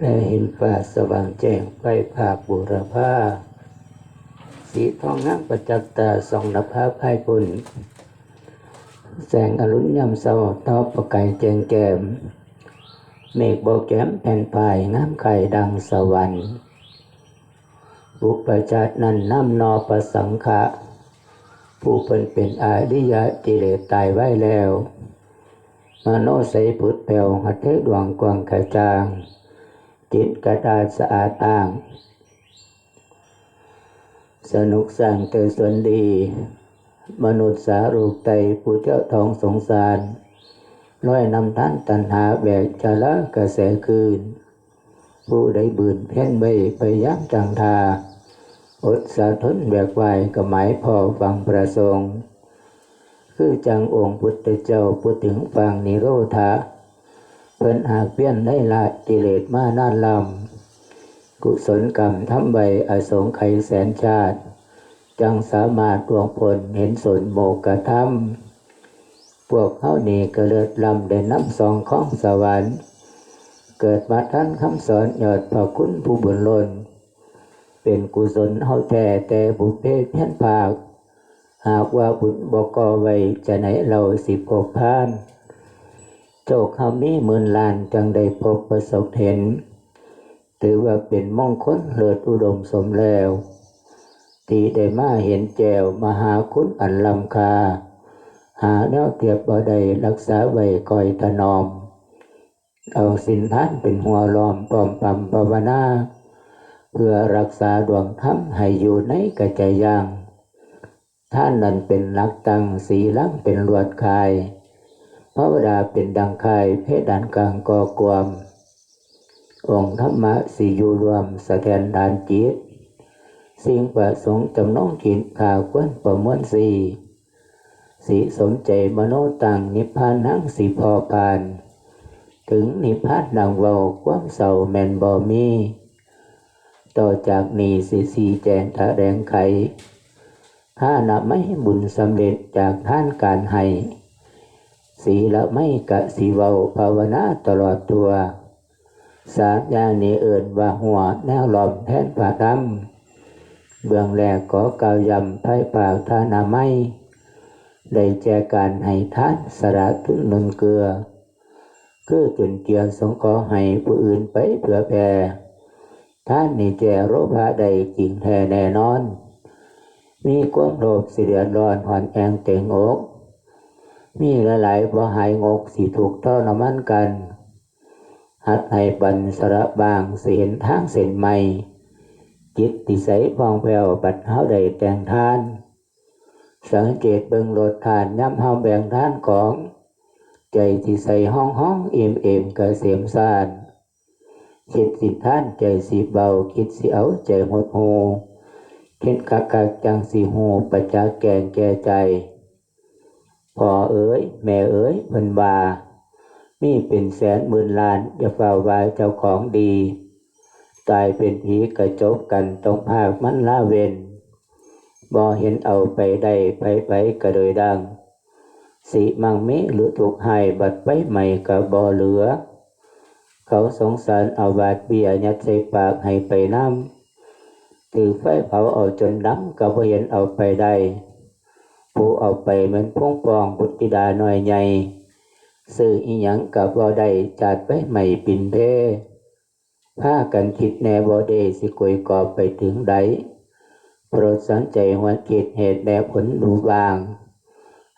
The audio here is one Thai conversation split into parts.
และเห็นฟ้าสว่างแจ้งไฟภาคบุรพาสีทองงามประจักตาส่องนภาพายบุญแสงอรุณยามเสาทอประกายแจงแก้มเมฆโบแก้มแผ่นพายงามไข่ดังสวรรค์บุปจาตนันน้ำนอประสังขะ ผู้เป็นเป็นอาดิยะจิเลตตายไว้แล้ว มโนใสพุทธแผ่วหัดเทดวงกวางขจาง จิตกระดาษสะอาดอ่าง สนุกสร้างเตอส่วนดี มนุษย์สารูปไตผู้เจ้าทองสงสารร้อยนำท่านตันหาแบกจาละกระแสคืน ผู้ได้บืนเพ่นใบไปยับจังทา อดสาทนแบกไว้ก็หมายพอฟังประสงค์ คือจังองค์พุทธเจ้าพูดถึงฟังนิโรธา เพิ่นหากเพี้ยนได้ละกิเลสมานานลำกุศลกรรมทำใบอสงไขยแสนชาติ จังสามารถดวงผลเห็นสนโมกธรรมพวกเขานี่กระเลิดลำได้น้ำสองของสวรรค์ เกิดมาท่านคำสอนยอดพระคุณผู้บุญล้นเป็นกุศลเฮาแท้แต่บุพเพเพี้ยนภาค หากว่าบุญบกอไว้จะไหนเราสิบหกพาน โจกคำนี้หมื่นล้านจังได้พบประสบเห็น ถือว่าเป็นมงคลเลิศอุดมสมแล้วที่ได้มาเห็นแจวมหาคุณอันลำคา หาแนวเทียบบ่ได้รักษาไว้คอยถนอม เอาสินท่านเป็นหัวล้อมปลอมปำภาวนา เพื่อรักษาดวงธรรมให้อยู่ในกระจายยังท่านนั้นเป็นลักตังสีลังเป็นลวดคาย พระวดาเป็นดังคายเพศดานกลางก่อกวม องค์ธรรมะสีอยู่รวมสแกนดานจิต สิ่งประสงค์จำนองจิตข่าวควนประมวลสีสีสมใจมโนตังนิพพานังสีพอปาน ถึงนิพพานดังเวาความเศร้าแมนบอมี ต่อจากนี้สีสีแจงแถลงไขถ้านับไม่บุญสำเร็จจากท่านการให้ สีละไม่กะสีเวาภาวนาตลอดตัว สามอย่างนี้เอิ่นว่าหัวแนวหลอมแทนผ่าดำเบื้องแรกขอกาวยำไพ่ปากทานาไม่ ได้แจการให้ท่านสระทุนนุนเกลือ คือจุนเกียสงขอให้ผู้อื่นไปเผื่อแผ่ท่านนี่แจโรพะใดจริงแท้แน่นอน มีความโลภสิเดือดร้อนหอนแองเต็งอก มีหลายๆบ่หายงกสิถูกทรมานกัน หัดให้บันสระบางสิเห็นทางเส้นใหม่จิตติใสพองแผ่วบัดเฮาได้แต่งทาน สังเกตเบิ่งรถทานย้ำเฮาแบ่งทานของ ใจที่ใส่ห้องห้องเอ็มเอ็มกระเสียมซานคิดสิท่านใจสิเบาคิดสิเอาใจหดหูคิดคักคักจังสิหูประจักแกงแก่ใจ พ่อเอ๋ยแม่เอ๋ยเพิ่นว่ามีเป็นแสนหมื่นล้านอย่าเฝ้าวายเจ้าของดี ตายเป็นผีกระจกกันตรงภาคมันละเวนบ่เห็นเอาไปได้ไปไปกระโดยดังสิมังเมหรือถูกหายบัดไปใหม่กับบ่เหลือ เขาสงสารเอาบาดเบียยัดใส่ปากให้ไปน้ำถือไฟเผาเอาจนดำกับเห็นเอาไปได้ ผู้เอาไปเหมือนพงปองบุตรธิดาหน่อยใหญ่ซื้ออีหยังกับบ่ได้จัดไปใหม่ปินเพผ้ากันคิดแนวบ่เดสิกุยกอบไปถึงใดโปรดสนใจหัวคิดเหตุแนวผลดูบาง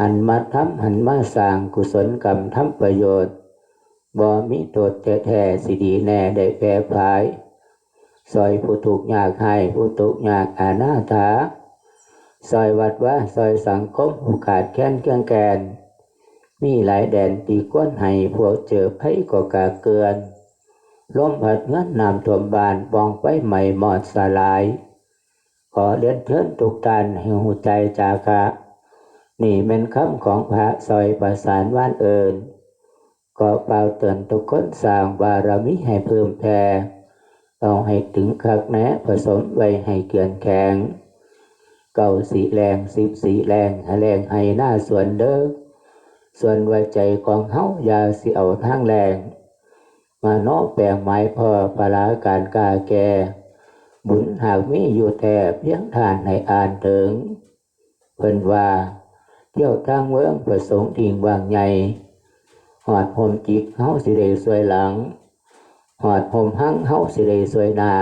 หันมาทำหันมาสร้างกุศลกรรมทำประโยชน์บ่มีโทษแท้ๆสิดีแน่ได้แปรพายซอยผู้ถูกยากให้ผู้ถูกยากอาณาถา ซอยวัดว่าซอยสังคมผู้ขาดแค้นเครื่องแกน มีหลายแดนตีก้นให้พวกเจอไพ่ก็กาเกินลมพัดเงินนำท่วมบานบองไปใหม่หมอดสลาย ขอเลียนเชิญทุกท่านให้หูใจจาคะ นี่เป็นคำของพระซอยประสานว่านเอิญก็เป่าเตือนทุกคนสร้างบารมีให้เพิ่มแผ่ต้องให้ถึงคักแนะผสมไว้ให้เกียนแข็ง เก่าสีแรงสิบสีแรงแรงให้หน้าส่วนเด้อส่วนไว้ใจของเฮาอย่าสิเอาทางแรง มาโนแปลงไม้พอปลาการกาแก บุญหากมีอยู่แต่เพียงทานให้อ่านถึง เพิ่นว่าเที่ยวทางเมืองประสงค์ทิ้งวางใหญ่หอดหมจิกเฮาสิได้สวยหลังหอดหมหังเฮาสิได้สวยนา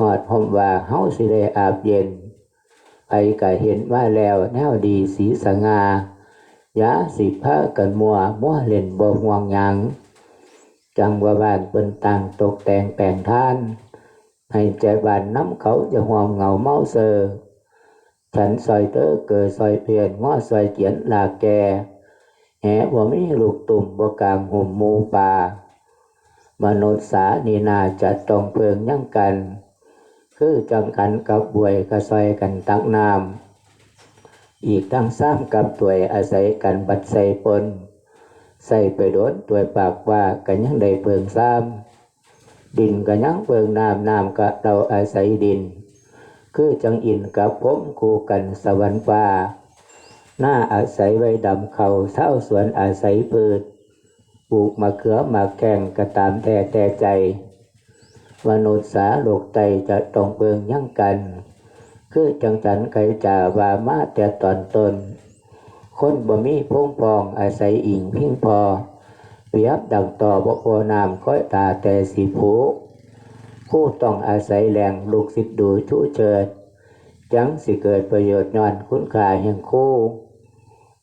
หอดหมว่าเฮาสิได้อาบเย็น ไปก็เห็นว่าแล้วแนวดีสีสง่ายาสิพากันมัวมัวเล่นบ่ห่วงยังจังว่าบ้านเป็นต่างตกแต่งแปลงท่าน ให้ใจบ้านน้ำเขาจะห่วงเหงาเมาเซอร์ฉันซอยเตอเกิดซอยเพียนง้อซอยเจียนลาแกแหบ่มีลูกตุ่มบ่กลางหุ่มมูป่ามนุษย์สานีนาจะต้องเพิงยั่งกัน คือจังกันกับบวยกระซอยกันตักน้ำอีกทั้งซ้ำกับตัวอาศัยกันบัดใส่ปน ใส่ไปโดนตัวปากว่ากันยังได้เพิงซ้ำดินกันยังเพิงน้ำน้ำกะเราอาศัยดิน คือจังอินกับผมคู่กันสวรรค์ป่าหน้าอาศัยไว้ดำเขาเท้าสวนอาศัยพืชปลูกมะเขือมะแกงกระตามแต่แต่ใจ มนุษย์สาโลกใจจะต้องเพิงยั่งกัน คือจังจันไกจ่าว่ามาแต่ตอนตน คนบ่มีพงพองอาศัยอิงพิงพอ เปรียบดังต่อบกโอนามค่อยตาแต่สีผูผู้ต้องอาศัยแหล่งลูกศิษย์ดูชูเชิด จังสิเกิดประโยชน์ย้อนคุณค่าแห่งคู่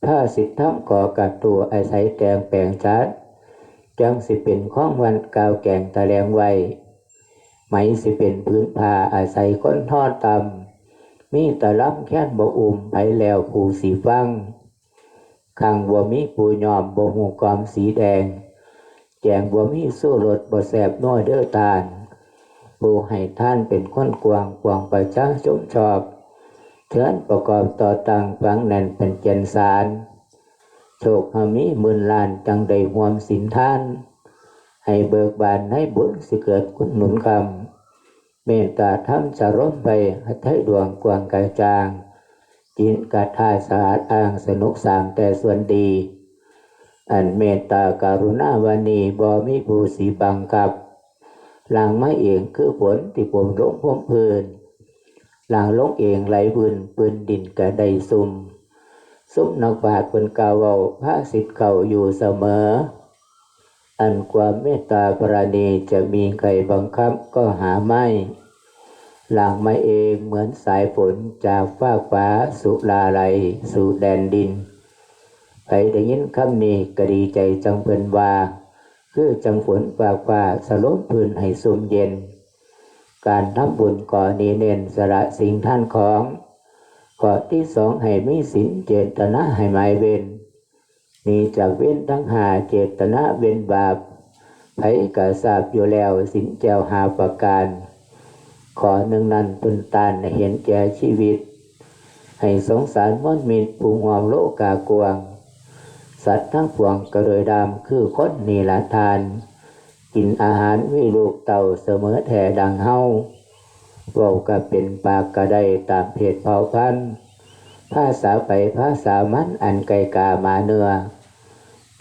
ถ้าสิทธิ์ทำก่อกับตัวอาศัยแตงแปลงชัดจังสิเป็นข้องวันกาวแก่งตะแลงไว ไหมสิเป็นพื้นผ้าอาศัยก้นทอดตำมีตะล้ำแค่นบ่อุ่มไผแล้วผูสีฟังขังบัวมีปูยอมบ่หูกอมสีแดง แจงบัวมีสู้รถบ่แสบน้อยเด้อตาลผู้ให้ท่านเป็นคนกวางกวางประชาชนชอบเถือนประกอบต่อตังฟังแน่นเป็นเจนสารโชคหามีหมื่นล้านจังได้หวมสินท่าน ให้เบิกบานให้บุญสิเกิดคุณหนุนคำเมตตาธรรมจะร่มไปให้ไทยดวงกวางกายจางจินกาทายสะอาดอ้างสนุกสามแต่ส่วนดี อันเมตตาการุณาวานีบ่มีผู้สีบังกับหลังไม้เองคือผลที่ผมลงพมเพลินหลังลงเองไหลบืนปืนดินกระไดซุมซุมนักบาทเป็นกาวาพระสิทธิ์เก่าอยู่เสมอ อันความเมตตาปราณีจะมีใครบังคับก็หาไม่ หลังไม้เองเหมือนสายฝนจากฟ้ากฟ้าสุลาไหลสู่แดนดินไปได้ยินคำนี้ก็ดีใจจังเพิ่นว่า คือจังฝนฝากฟ้าสลบพื้นให้ซุ่มเย็น การทำบุญก่อนี้เน้นสละสิ่งท่านของข้อที่สองให้มีสินเจตนาให้หมายเว้ นนี่จากเว้นทั้งหาเจตนาเว้นบาปไผกะทราบอยู่แล้วสินแจวหาประการ ขอหนึ่งนั้นตุนตานเห็นแก่ชีวิต ให้สงสารมอนมิตรผูหวมโลกากวางสัตว์ทั้งปวงกระโดยดำคือคนนีละทาน กินอาหารวิลูกเต่าเสมอแถ่ดังเฮาเว้าก็เป็นปากกระไดตามเพศเผ่าพันธุ์ ภาษาไปภาษามันอันไกลกามาเนื้อ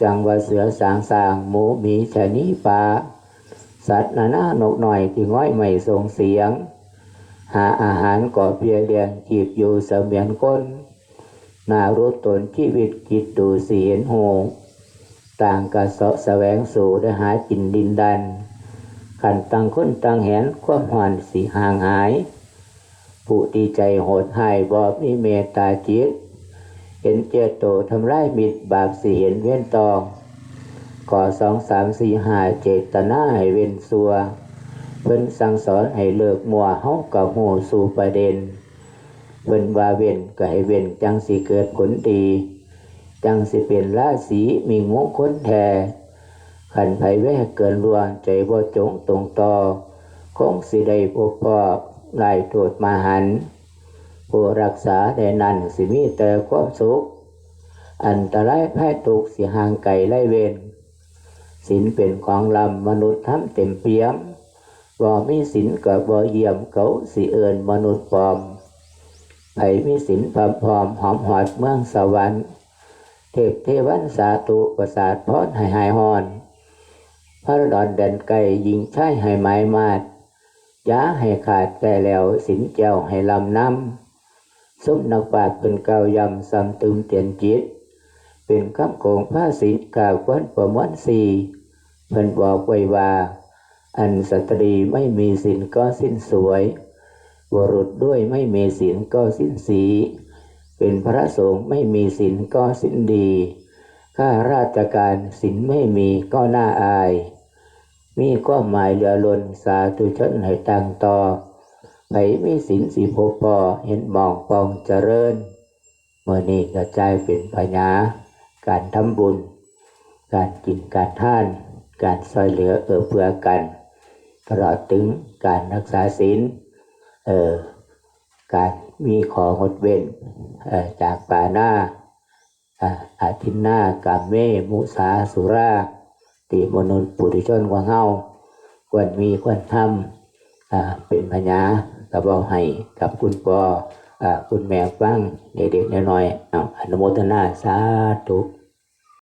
จังว่าเสือสางสางหมูหมีชะนีปลาสัตว์นานาหนกหน่อยที่ง่อยไม่ส่งเสียง หาอาหารก่อเพียเลียงจีบอยู่เสมียนก้นนารู้ตนชีวิตคิดดูสีเห็นโหต่างกระเสาะแสวงสู่ได้หากินดินดันขันตังคนตังแหนความหอนสีห่างหาย ผู้ดีใจโหดหายบอบมีเมตตาจิต เห็นเจโตทำร้ายมิตรบาปสีเห็นเว้นตองก่อสองสามสี่ห้าเจตนาให้เว้นสัว เพิ่นสั่งสอนให้เลิกมัวเฮากับหูสู่ประเด็น เพิ่นว่าเว้นก็ให้เว้นจังสิเกิดผลดี จังสิเป็นราศีมีงงคลแท้ขันไผแวกเกินลวงใจบ่จงตรงต่อคงสิได้พบพ่อ ไล่โทษมาหัน ผู้รักษาในนั้นสิมีแต่ความสุข อันตรายภัยตกสิห่างไกลไล่เวนศีลเป็นของลำมนุษย์ทำเต็มเปี่ยมบ่มีศีลกับบ่เยี่ยมเขาสิเอินมนุษย์ปลอมไผมีศีลพร้อมพร้อมหอมหอดเมืองสวรรค์เทพเทวันสาธุประสาทพรให้หายหอนไผระดอนแดนไกลยิงใช้ให้ไม้มาด ยาให้ขาดแต่แล้วสินแก้วให้ลำน้ำสมนักปาชญ์เป็นเก่ายำซ้ำตึมเตียนจิต เป็นคำโกงพระสินกาวควนประมวลสีเพิ่นบอกไว้ว่า อันสตรีไม่มีสินก็สิ้นสวยบุรุษด้วยไม่มีสินก็สิ้นสี เป็นพระสงฆ์ไม่มีสินก็สิ้นดี ข้าราชการสินไม่มีก็น่าอาย มีก็หมายเหลือล้นสาธุชนให้ตั้งต่อไผมีสินสีโพปอเห็นมองปองเจริญเมื่อนี้กระจายเป็นปัญญา การทำบุญ การกินการท่าน การซอยเหลือเอื้อเพื่อกัน ตลอดถึงการรักษาศีลเอ่อการมีของงดเว้นเออจากป่าหน้าอาอาทินหน้ากามเม มุสาสุรา ติมนุษย์ปุถุชนกว่าเฮาควรมีควรทำอ่าเป็นพญากับเอาให้กับคุณปออ่าคุณแม่ฟังเด็กๆน้อยๆออนุโมทนาสาธุ